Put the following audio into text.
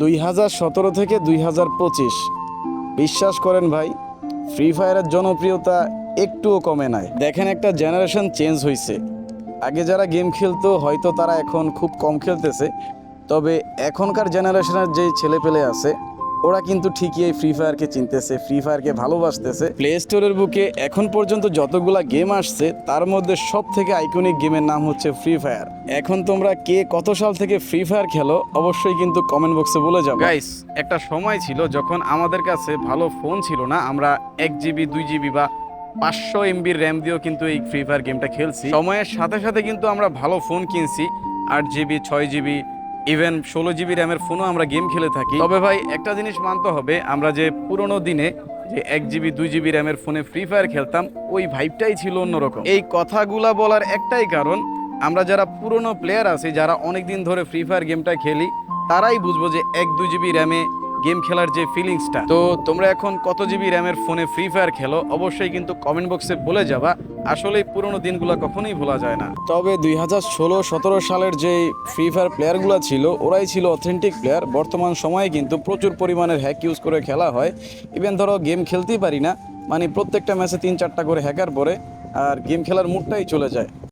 দুই হাজার সতেরো থেকে দুই হাজার পঁচিশ। বিশ্বাস করেন ভাই ফ্রি ফায়ারের জনপ্রিয়তা একটুও কমে নাই। দেখেন একটা জেনারেশন চেঞ্জ হয়েছে আগে যারা গেম খেলতো, হয়তো তারা এখন খুব কম খেলতেছে। তবে এখনকার জেনারেশনের যে ছেলেপেলে আছে ওরা কিন্তু ঠিকই এই ফ্রি ফায়ারকে চিনতেছে ফ্রি ফায়ারকে ভালোবাসতেছে। প্লে স্টোরের বুকে এখন পর্যন্ত যতগুলা গেম আসছে, তার মধ্যে সব থেকে আইকনিক গেমের নাম হচ্ছে ফ্রি ফায়ার এখন তোমরা কে কত সাল থেকে ফ্রি ফায়ার খেলো, অবশ্যই কিন্তু কমেন্ট বক্সে বলে যাও গাইস একটা সময় ছিল যখন আমাদের কাছে ভালো ফোন ছিল না, আমরা এক জিবি দুই জিবি বা পাঁচশো এমবির র্যাম দিয়েও কিন্তু এই ফ্রি ফায়ার গেমটা খেলছি। সময়ের সাথে সাথে কিন্তু আমরা ভালো ফোন কিনছি, আট জিবি ছয় জিবি ইভেন ষোলো জিবি র্যামের ফোনও আমরা গেম খেলে থাকি। তবে ভাই, একটা জিনিস মানতে হবে, আমরা যে পুরোনো দিনে যে এক জিবি দুই জিবি র্যামের ফোনে ফ্রি ফায়ার খেলতাম, ওই ভাইবটাই ছিল অন্যরকম। এই কথাগুলা বলার একটাই কারণ, আমরা যারা পুরনো প্লেয়ার আছি, যারা অনেক দিন ধরে ফ্রি ফায়ার গেমটা খেলি, তারাই বুঝব যে এক, দুই জিবি র্যামে গেম খেলার যে ফিলিংসটা তো তোমরা এখন কত জিবি র্যামের ফোনে ফ্রি ফায়ার খেলো, অবশ্যই কিন্তু কমেন্ট বক্সে বলে যাবা। আসলে পুরোনো দিনগুলো কখনোই ভোলা যায় না। তবে দুই হাজার ষোলো, সতেরো সালের যে ফ্রি ফায়ার প্লেয়ারগুলো ছিল, ওরাই ছিল অথেন্টিক প্লেয়ার বর্তমান সময়ে কিন্তু প্রচুর পরিমাণের হ্যাক ইউজ করে খেলা হয়। ইভেন ধরো গেম খেলতেই পারি না মানে প্রত্যেকটা ম্যাচে তিন চারটা করে হ্যাকার পরে আর গেম খেলার মুডটাই চলে যায়।